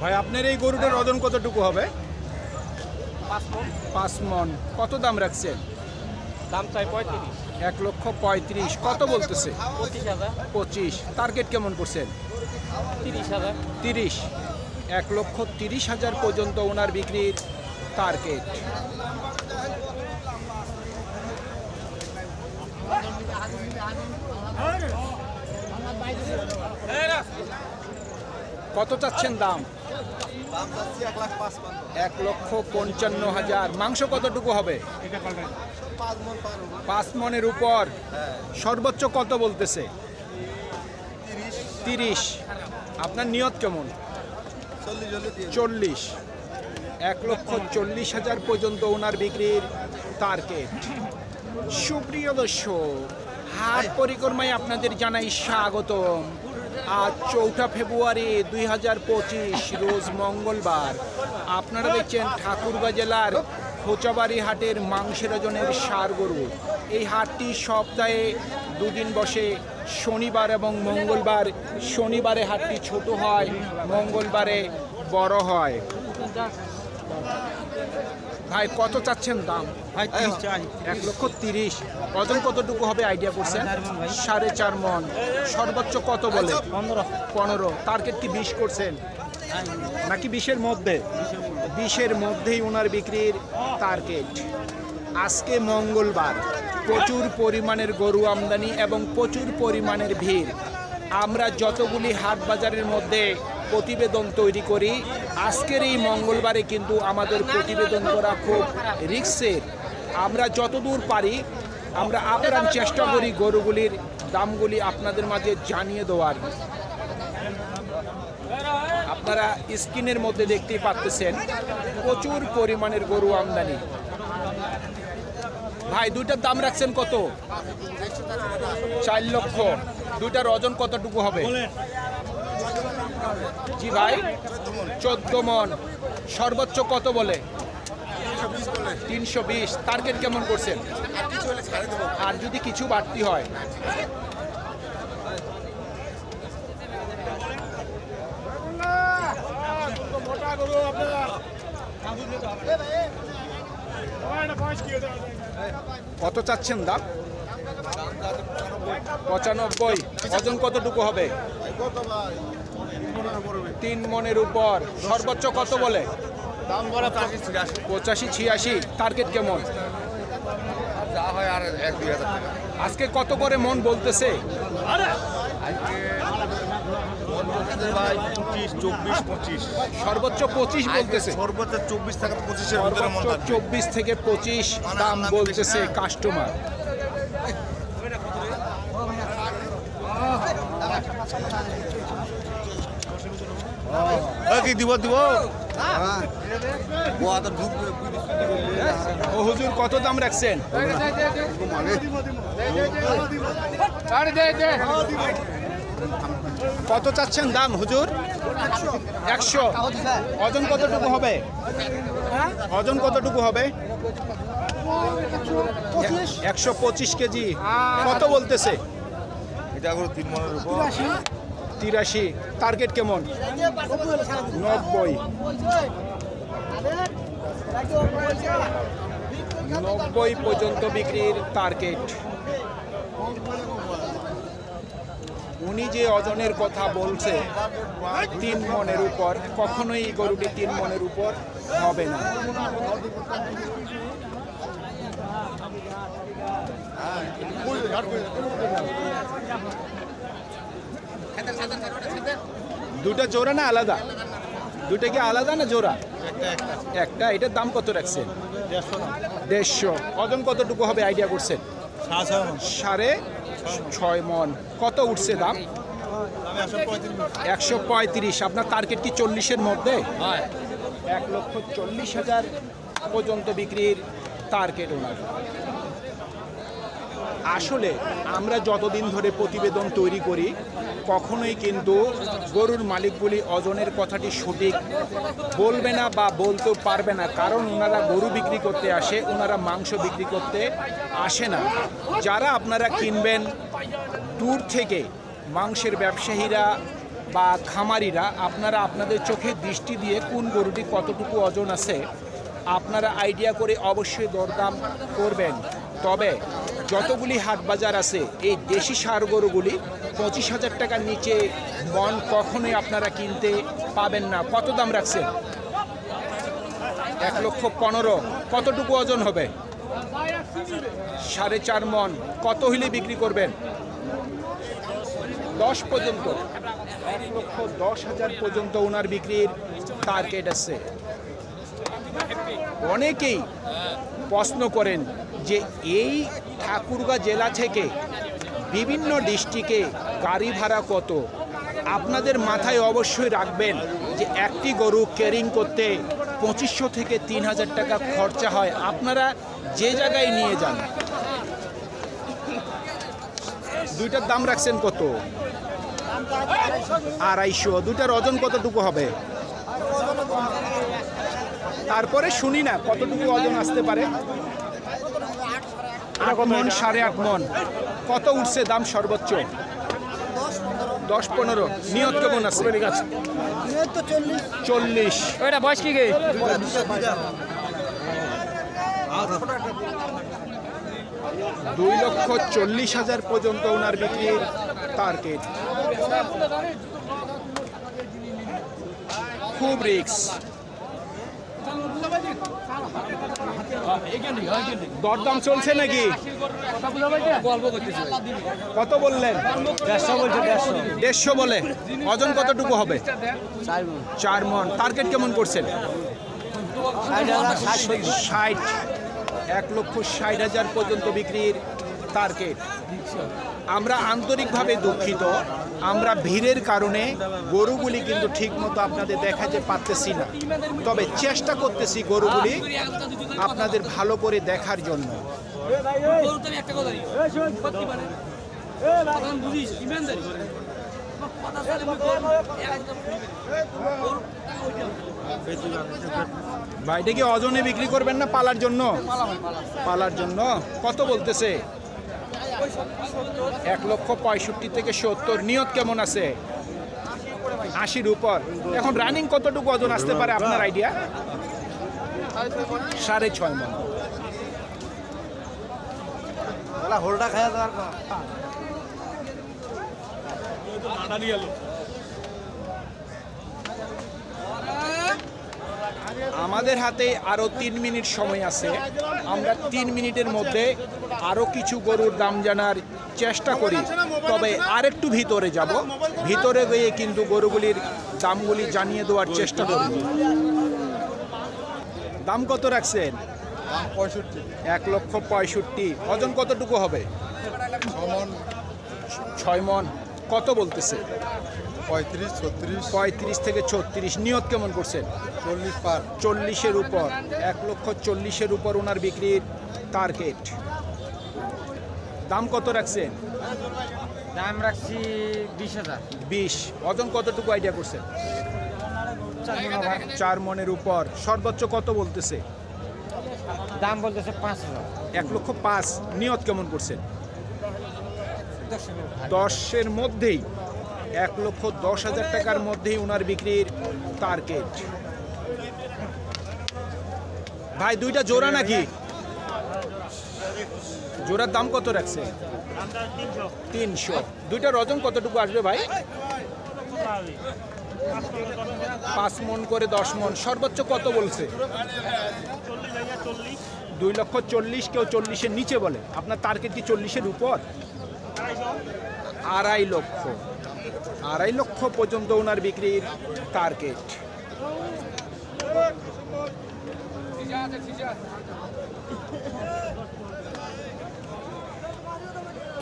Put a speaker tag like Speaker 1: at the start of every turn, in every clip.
Speaker 1: ভাই আপনার এই গরুটার ওজন কতটুকু হবে?
Speaker 2: পাঁচ মন।
Speaker 1: কত দাম রাখছেন
Speaker 2: দাম চাই পঁয়ত্রিশ।
Speaker 1: এক লক্ষ পঁয়ত্রিশ। কত বলতেছে?
Speaker 2: পঁচিশ হাজার।
Speaker 1: পঁচিশ। টার্গেট কেমন করছেন?
Speaker 2: তিরিশ হাজার।
Speaker 1: তিরিশ। এক লক্ষ তিরিশ হাজার পর্যন্ত ওনার বিক্রির টার্গেট। কত চাচ্ছেন দাম?
Speaker 3: এক
Speaker 1: লক্ষ পঞ্চান্ন হাজার। মাংস কতটুকু হবে?
Speaker 3: পাঁচ মন
Speaker 1: মনের উপর। সর্বোচ্চ কত বলতেছে?
Speaker 3: তিরিশ।
Speaker 1: আপনার নিয়ত কেমন?
Speaker 3: চল্লিশ
Speaker 1: চল্লিশ। এক লক্ষ চল্লিশ হাজার পর্যন্ত ওনার বিক্রির টার্গেট সুপ্রিয় দর্শক হাট পরিক্রমায় আপনাদের জানাই স্বাগতম। আজ চৌঠা ফেব্রুয়ারি দুই হাজার পঁচিশ, রোজ মঙ্গলবার। আপনারা দেখছেন ঠাকুরগাঁ জেলার খোঁচাবাড়ি হাটের মাংসের ওজনের সার গরু। এই হাটটি সপ্তাহে দুদিন বসে, শনিবার এবং মঙ্গলবার। শনিবারে হাটটি ছোট হয়, মঙ্গলবারে বড় হয়। ভাই কত চাচ্ছেন দাম?
Speaker 2: ভাই
Speaker 1: এক লক্ষ তিরিশ। ওজন কতটুকু হবে আইডিয়া করছেন?
Speaker 2: সাড়ে চার
Speaker 1: সাড়ে চার মন। সর্বোচ্চ কত বলে?
Speaker 2: পনেরো।
Speaker 1: পনেরো। টার্গেট কি বিশ করছেন? নাকি বিশের মধ্যে? বিশের মধ্যেই ওনার বিক্রির টার্গেট আজকে মঙ্গলবার। প্রচুর পরিমাণের গরু আমদানি এবং প্রচুর পরিমাণের ভিড়। আমরা যতগুলি হাট বাজারের মধ্যে প্রতিবেদন তৈরি করি। আজকের এই মঙ্গলবারে কিন্তু আমাদের প্রতিবেদন করা খুব রিক্সের। আমরা যতদূর পারি, আমরা আপ্রাণ চেষ্টা করি গরুগুলির দামগুলি আপনাদের মাঝে জানিয়ে দেওয়ার। আপনারা স্ক্রিনের মধ্যে দেখতেই পাচ্ছেন, প্রচুর পরিমাণের গরু আমদানি। ভাই, দুইটার দাম রাখছেন কত? চার লক্ষ। দুইটার ওজন কতটুকু হবে? জি ভাই, চোদ্দ মন। সর্বোচ্চ কত বলে? তিনশো বিশ। টার্গেট কেমন করছেন? আর যদি কিছু বাড়তি হয়? কত চাচ্ছেন দাম? পঁচানব্বই। ওজন কতটুকু হবে? তিন মনের উপর। সর্বোচ্চ কত বলে?
Speaker 3: দাম বড় পঁচিশ ছিয়াশি।
Speaker 1: টার্গেট কেমন? আজকে কত করে মন বলতেছে? সর্বোচ্চ পঁচিশ বলতেছে।
Speaker 3: সর্বোচ্চ চব্বিশ থেকে পঁচিশের মন
Speaker 1: চব্বিশ থেকে পঁচিশ দাম বলতেছে কাস্টমার
Speaker 3: কি দিব দিব। ও তো ঢুকবে
Speaker 1: ও হুজুর কত দাম রাখছেন? কত চাচ্ছেন দাম হুজুর? একশো। ওজন কতটুকু হবে? ওজন কতটুকু হবে? একশো পঁচিশ কেজি। কত বলতেছে?
Speaker 3: এটা তিন মনের উপর।
Speaker 1: তিরাশি। টার্গেট কেমন? নব্বই। নব্বই পর্যন্ত বিক্রির টার্গেট উনি যে ওজনের কথা বলছে, তিন মনের উপর, কখনোই গরুটি তিন মনের উপর হবে না। দুটা জোড়া না আলাদা? দুটা কি আলাদা না জোড়া? একটা এটার দাম কত রাখছেন? দেড়শো ওজন কতটুকু হবে আইডিয়া করছেন? সাড়ে ছয় মন। কত উঠছে দাম? একশো পঁয়ত্রিশ। আপনার টার্গেট কি চল্লিশের মধ্যে? এক লক্ষ চল্লিশ হাজার পর্যন্ত বিক্রির টার্গেট ওনার। আসলে আমরা যতদিন ধরে প্রতিবেদন তৈরি করি কখনোই কিন্তু গরুর মালিকগুলি ওজনের কথাটি সঠিক বলবে না বা বলতেও পারবে না। কারণ ওনারা গরু বিক্রি করতে আসে ওনারা মাংস বিক্রি করতে আসে না। যারা আপনারা কিনবেন, দূর থেকে মাংসের ব্যবসায়ীরা বা খামারিরা, আপনারা আপনাদের চোখে দৃষ্টি দিয়ে কোন গরুটি কতটুকু ওজন আছে, আপনারা আইডিয়া করে অবশ্যই দরদাম করবেন। তবে যতগুলি হাট বাজার আছে, এই দেশি সার গরুগুলি পঁচিশ হাজার টাকার নিচে মন কখনোই আপনারা কিনতে পাবেন না। কত দাম রাখছেন? এক লক্ষ পনেরো। কতটুকু ওজন হবে? সাড়ে চার মন। কত হইলে বিক্রি করবেন? দশ পর্যন্ত। এক লক্ষ দশ হাজার পর্যন্ত ওনার বিক্রির টার্গেট আছে। অনেকেই প্রশ্ন করেন যে এই ঠাকুরগাঁ জেলা থেকে বিভিন্ন ডিস্ট্রিক্টে গাড়ি ভাড়া কত? আপনাদের মাথায় অবশ্যই রাখবেন যে একটি গরু ক্যারিং করতে পঁচিশশো থেকে তিন হাজার টাকা খরচা হয়। আপনারা যে জায়গায় নিয়ে যান। দুইটার দাম রাখছেন কত? আড়াইশো। দুইটার ওজন কতটুকু হবে? তারপরে শুনি না, কতটুকু ওজন আসতে পারে? আট মন সাড়ে আট মন। কত উঠছে দাম সর্বোচ্চ? দশ পনেরো। নিয়ত কেমন আছে? চল্লিশ।
Speaker 2: ওইটা বয়স কি গে?
Speaker 1: দুই লক্ষ চল্লিশ হাজার পর্যন্ত ওনার বিক্রির টার্গেট খুব রিক্স দরদাম চলছে নাকি? কত বললেন?
Speaker 2: দেড়শো দেড়শো।
Speaker 1: বলে। ওজন কতটুকু হবে? চার মন। টার্গেট কেমন করছেন? ষাট। এক লক্ষ ষাট হাজার পর্যন্ত বিক্রির টার্গেট আমরা আন্তরিকভাবে দুঃখিত। আমরা ভিড়ের কারণে গরুগুলি কিন্তু ঠিকমতো আপনাদের দেখাতে পারতেছি না। তবে চেষ্টা করতেছি গরুগুলি আপনাদের ভালো করে দেখার জন্য।
Speaker 2: একটা কথা করতে পারে বুঝিস ইমানদারি
Speaker 1: ভাই, এটা কি অজনে বিক্রি করবেন না পালার জন্য? পালার জন্য? কত বলতেছে? এক লক্ষ পঁয়ষট্টি থেকে সত্তর। নিয়ত কেমন আছে? আশির উপর। এখন রানিং কতটুকু ওজন আসতে পারে আপনার আইডিয়া সাড়ে ছয় মন।
Speaker 3: হোলটা খাওয়া দাওয়ার
Speaker 1: আমাদের হাতে আরও তিন মিনিট সময় আছে। আমরা তিন মিনিটের মধ্যে আরও কিছু গরুর দাম জানার চেষ্টা করি। তবে আরেকটু ভিতরে যাব। ভিতরে গিয়ে কিন্তু গরুগুলির দামগুলি জানিয়ে দেওয়ার চেষ্টা করব। দাম কত রাখছেন?
Speaker 3: পঁয়ষট্টি
Speaker 1: এক লক্ষ পঁয়ষট্টি। ওজন কতটুকু হবে? ছয় মন। কত বলতেছে?
Speaker 3: পঁয়ত্রিশ ছত্রিশ।
Speaker 1: পঁয়ত্রিশ থেকে ছত্রিশ। নিয়ত কেমন করছেন?
Speaker 3: চল্লিশ পার।
Speaker 1: চল্লিশের উপর। এক লক্ষ চল্লিশের উপর ওনার বিক্রির টার্গেট দাম কত রাখছেন?
Speaker 2: দাম রাখছি বিশ হাজার।
Speaker 1: বিশ। ওজন কতটুকু আইডিয়া করছেন? চার মনের উপর। সর্বোচ্চ কত বলতেছে?
Speaker 2: দাম বলতেছে পাঁচ হাজার।
Speaker 1: এক লক্ষ পাঁচ। নিয়ত কেমন করছেন? দশের মধ্যেই, এক লক্ষ দশ হাজার টাকার মধ্যেই ওনার বিক্রির টার্গেট ভাই, দুইটা জোড়া নাকি? জোড়ার দাম কত রাখছে? তিনশো। দুইটা ওজন কতটুকু আসবে ভাই? পাঁচ মন করে দশ মন। সর্বোচ্চ কত বলছে? দুই লক্ষ চল্লিশ, কেউ চল্লিশের নিচে বলে। আপনার টার্গেট কি চল্লিশের উপর? আড়াই লক্ষ। আড়াই লক্ষ পর্যন্ত ওনার বিক্রির টার্গেট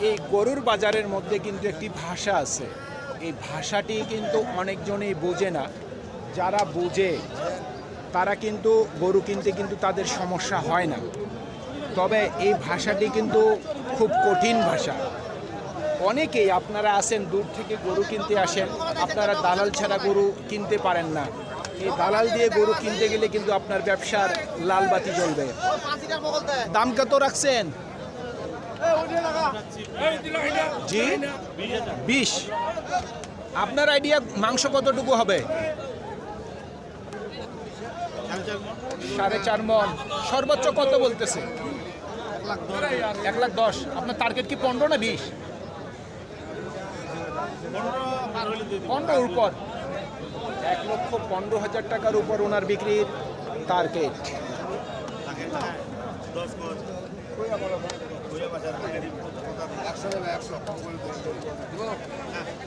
Speaker 1: এই গরুর বাজারের মধ্যে কিন্তু একটি ভাষা আছে। এই ভাষাটি কিন্তু অনেকজনেই বোঝে না। যারা বোঝে, তারা কিন্তু গরু কিনতে কিন্তু তাদের সমস্যা হয় না। তবে এই ভাষাটি কিন্তু খুব কঠিন ভাষা। অনেকেই আপনারা আসেন, দূর থেকে গরু কিনতে আসেন। আপনারা দালাল ছাড়া গরু কিনতে পারেন না। এই দালাল দিয়ে গরু কিনতে গেলে কিন্তু আপনার ব্যবসার লাল বাতি জ্বলবে। দাম কত রাখছেন? জি? বিশ। আপনার আইডিয়া মাংস কতটুকু হবে? সাড়ে চার মন। সর্বোচ্চ কত বলতেছে? এক লাখ দশ। আপনার টার্গেট কি পনেরো না বিশ? পনেরোর উপর এক লক্ষ পনেরো হাজার টাকার উপর ওনার বিক্রির টার্গেট।